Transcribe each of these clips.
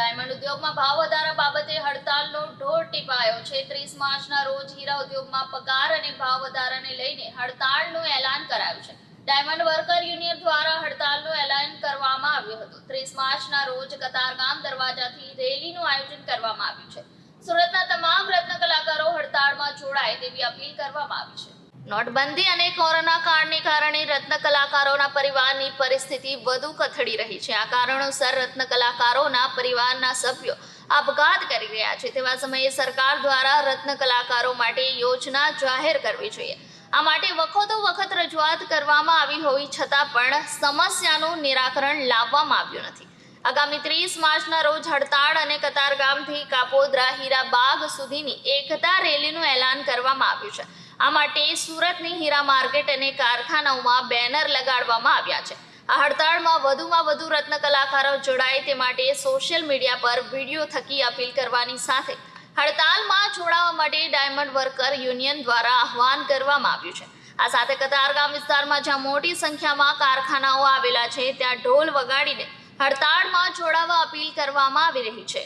Diamond ઉદ્યોગમાં ભાવ વધારા બાબતે હડતાલનો ઢોર ટીપાયો. છે ત્રીસ માર્ચના રોજ હીરા ઉદ્યોગમાં પગાર અને ભાવ વધારાને લઈને હડતાળનું એલાન કરાયું છે. ડાયમંડ વર્કર યુનિયન દ્વારા હડતાલનું એલાન કરવામાં આવ્યું હતું. ત્રીસ માર્ચના રોજ કતારગામ દરવાજાથી રેલીનું આયોજન કરવામાં આવ્યું છે. સુરતના તમામ રત્ન કલાકારો હડતાળમાં જોડાય તેવી અપીલ કરવામાં આવી છે. નોટબંધી અને કોરોના કાળને કારણે રત્ન કલાકારોના પરિવારની પરિસ્થિતિ વધુ કથળી રહી છે. આ કારણોસર રત્ન કલાકારોના પરિવારના સભ્યો આપઘાત કરી રહ્યા છે. તેવા સમયે સરકાર દ્વારા રત્ન કલાકારો માટે યોજના જાહેર કરવી જોઈએ. આ માટે વખતો વખત રજૂઆત કરવામાં આવી હોવી છતાં પણ સમસ્યાનું નિરાકરણ લાવવામાં આવ્યું નથી. આગામી ત્રીસ માર્ચના રોજ હડતાળ અને કતારગામથી કાપોદ્રા હીરાબાગ સુધીની એકતા રેલીનું એલાન કરવામાં આવ્યું છે. આ માટે સુરતની હીરા માર્કેટ અને કારખાનાઓમાં બેનર લગાડવામાં આવ્યા છે. આ હડતાળમાં વધુમાં વધુ રત્ન કલાકારો જોડાય તે માટે સોશિયલ મીડિયા પર વીડિયો થકી અપીલ કરવાની સાથે હડતાલમાં જોડાવા માટે ડાયમંડ વર્કર યુનિયન દ્વારા આહવાન કરવામાં આવ્યું છે. આ સાથે કતારગામ વિસ્તારમાં જ્યાં મોટી સંખ્યામાં કારખાનાઓ આવેલા છે, ત્યાં ઢોલ વગાડીને હડતાળમાં જોડાવા અપીલ કરવામાં આવી રહી છે.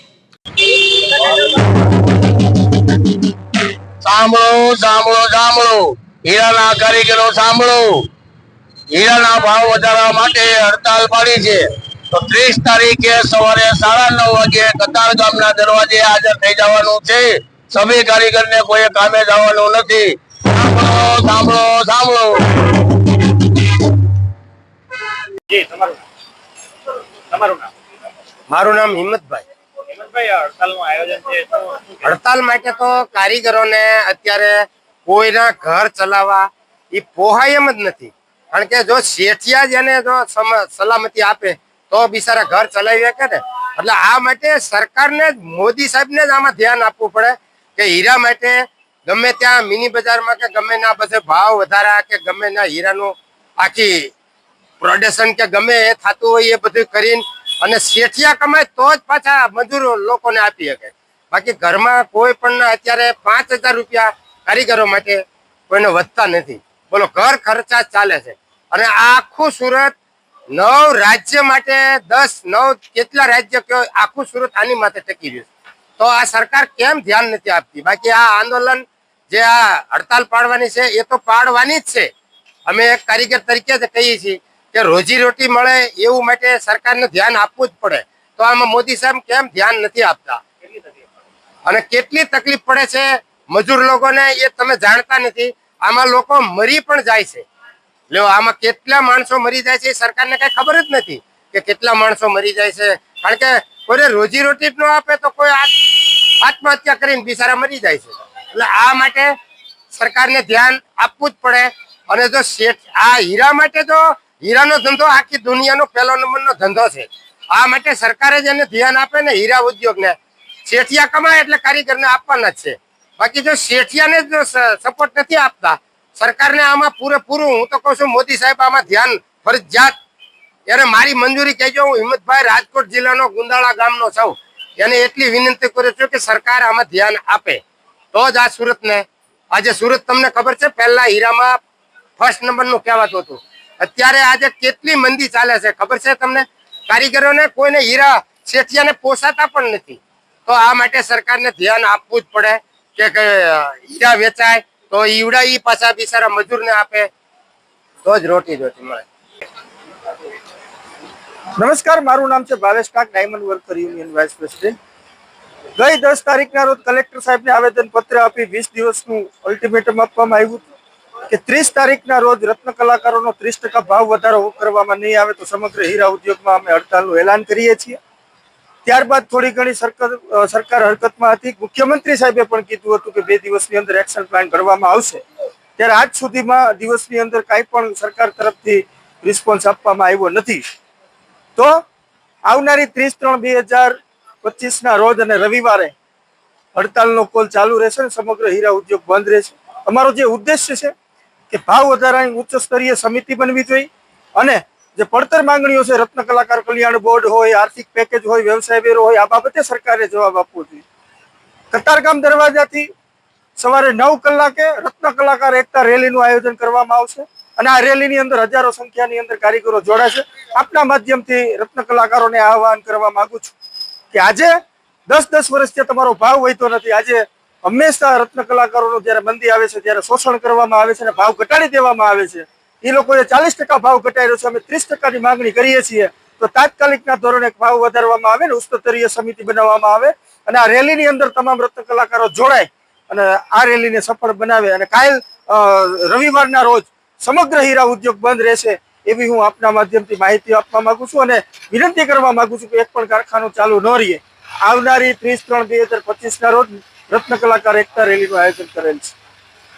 સાંભળો સાંભળો સાંભળો. હીરાના કારીગરો સાંભળો. હીરાના ભાવ વધારવા માટે હડતાલ પાડી છે. તો ત્રીસ તારીખે સવારે સાડા નવ વાગે કતાર ગામના દરવાજે હાજર થઈ જવાનું છે. સભી કારીગરને કોઈ કામે જવાનું નથી. સાંભળો સાંભળો સાંભળો. જી તમારું તમારું નામ. મારું નામ હિંમતભાઈ. હડતાલ માટે તો કારીગરોને અત્યારે કોઈના ઘર ચલાવવા એ પોહાય એમ જ નથી. કારણ કે જો શેઠિયા જેને જો સલામતી આપે, તો બિચારા ઘર ચલાવી શકે ને. એટલે આ માટે સરકારને જ, મોદી સાહેબને જ આમાં ધ્યાન આપવું પડે કે હીરા માટે ગમે ત્યાં મિની બજારમાં કે ગમે ના બધે ભાવ વધારા કે ગમે ના હીરાનું આખી પ્રોડક્શન કે ગમે એ થતું હોય એ બધું કરીને અને શેઠિયા કમાય તો જ પાછા મજૂરો લોકોને આપી શકે. બાકી ઘરમાં કોઈ પણ અત્યારે પાંચ હજાર રૂપિયા કારીગરો માટે કોઈને વધતા નથી. બોલો, ઘર ખર્ચા ચાલે છે. અને આખું સુરત નવ રાજ્ય માટે દસ નવ કેટલા રાજ્ય કયો આખું સુરત આની માથે ટકી રહ્યું તો આ સરકાર કેમ ધ્યાન નથી આપતી? બાકી આ આંદોલન જે આ હડતાલ પાડવાની છે એ તો પાડવાની જ છે. અમે એક કારીગર તરીકે જ કહીએ છીએ. કે રોજી રોટી મળે એવું માટે સરકારને ધ્યાન આપવું જ પડે. તો આમાં મોદી સાહેબ કેમ ધ્યાન નથી આપતા? અને કેટલી તકલીફ પડે છે? મજૂર લોકોને એ તમે જાણતા નથી. આમાં લોકો મરી પણ જાય છે. લ્યો આમાં કેટલા માણસો મરી જાય છે સરકારને કઈ ખબર જ નથી કે કેટલા માણસો મરી જાય છે. કારણ કે કોઈને રોજી રોટી જ ન આપે તો કોઈ આત્મહત્યા કરીને બિચારા મરી જાય છે. એટલે આ માટે સરકારને ધ્યાન આપવું જ પડે. અને જો શેઠ, આ હીરા માટે તો હીરાનો ધંધો આખી દુનિયાનો પહેલો નંબરનો ધંધો છે. આ માટે સરકારે જ એને ધ્યાન આપે ને હીરા ઉદ્યોગને. શેઠિયા કમાય એટલે કારીગરને આપવાના જ છે. બાકી જો શેઠિયાને જો સપોર્ટ નથી આપતા, સરકારને આમાં પૂરેપૂરું, હું તો કહું છું, મોદી સાહેબ આમાં ધ્યાન ફરજિયાત. એને મારી મંજૂરી કહેજો, હું હિંમતભાઈ રાજકોટ જિલ્લાનો ગુંદાળા ગામનો છું. એને એટલી વિનંતી કરું છું કે સરકાર આમાં ધ્યાન આપે. તો જ આ સુરતને, આજે સુરત તમને ખબર છે, પહેલા હીરામાં ફર્સ્ટ નંબરનું કહેવાતું હતું. અત્યારે આજે કેટલી મંદી ચાલે છે? ખબર છે તમને? કારીગરોને કોઈને હીરા શેઠિયાને પોસાતા પણ નથી. તો આ માટે સરકારને ધ્યાન આપવું જ પડે કે હીરા વેચાય તો ઈવડા ઈ પાછા બિચારા મજૂરને આપે. તો જ રોટી રોટી મળે. નમસ્કાર, મારું નામ છે Bhavesh Kak, diamond worker union vice president. ગઈ દસ તારીખના રોજ કલેક્ટર સાહેબને આવેદન પત્ર આપી વીસ દિવસનું અલ્ટિમેટમ આપવામાં આવ્યું હતું. કે ત્રીસ તારીખના રોજ રત્ન કલાકારોનો ત્રીસ ટકા ભાવ વધારો કરવામાં નહીં આવે તો સમગ્ર હીરા ઉદ્યોગમાં અમે હડતાલનું એલાન કરીએ છીએ. ત્યારબાદ થોડી ઘણી સરકાર સરકાર હરકતમાં હતી. મુખ્યમંત્રી સાહેબે પણ કીધું હતું કે બે દિવસની અંદર એક્શન પ્લાન કરવામાં આવશે. ત્યારે આજ સુધીમાં દિવસની અંદર કાંઈ પણ સરકાર તરફથી રિસ્પોન્સ આપવામાં આવ્યો નથી. તો આવનારી ત્રીસ ત્રણ બે હજાર પચીસના રોજ અને રવિવારે હડતાલનો કોલ ચાલુ રહેશે અને સમગ્ર હીરા ઉદ્યોગ બંધ રહેશે. અમારો જે ઉદ્દેશ્ય છે કે ભાવ વધારાની ઉચ્ચ સ્તરીય સમિતિ બનવી જોઈએ. અને જે પડતર માંગણીઓ છે, રત્ન કલાકાર કલ્યાણ બોર્ડ હોય, આર્થિક પેકેજ હોય, વ્યવસાય વેરો હોય, આ બાબતે સરકારે જવાબ આપવો જોઈએ. કતારગામ દરવાજાથી સવારે નવ કલાકે રત્ન કલાકાર એકતા રેલીનું આયોજન કરવામાં આવશે. અને આ રેલીની અંદર હજારો સંખ્યાની અંદર કારીગરો જોડાશે. આપના માધ્યમથી રત્ન કલાકારોને આહવાન કરવા માંગુ છું કે આજે દસ દસ વર્ષથી તમારો ભાવ વહેતો નથી. આજે હંમેશા રત્ન કલાકારોનું જ્યારે મંદી આવે છે, ત્યારે શોષણ કરવામાં આવે છે અને ભાવ ઘટાડી દેવામાં આવે છે. એ લોકોએ ચાલીસ ટકા ભાવ ઘટાડ્યો છે, અમે ત્રીસ ટકાની માંગણી કરીએ છીએ. તો તાત્કાલિકના ધોરણે ભાવ વધારવામાં આવે ને ઉચ્ચસ્તરીય સમિતિ બનાવવામાં આવે અને આ રેલીની અંદર તમામ રત્ન કલાકારો જોડાય અને આ રેલીને સફળ બનાવે. અને કાયલ રવિવારના રોજ સમગ્ર હીરા ઉદ્યોગ બંધ રહેશે એવી હું આપના માધ્યમથી માહિતી આપવા માંગુ છું અને વિનંતી કરવા માંગુ છું કે એક પણ કારખાનું ચાલુ ન રહીએ. આવનારી ત્રીસ ત્રણ બે હજાર પચીસના રોજ રત્ન કલાકાર એકતા રેલીનું આયોજન કરેલ છે.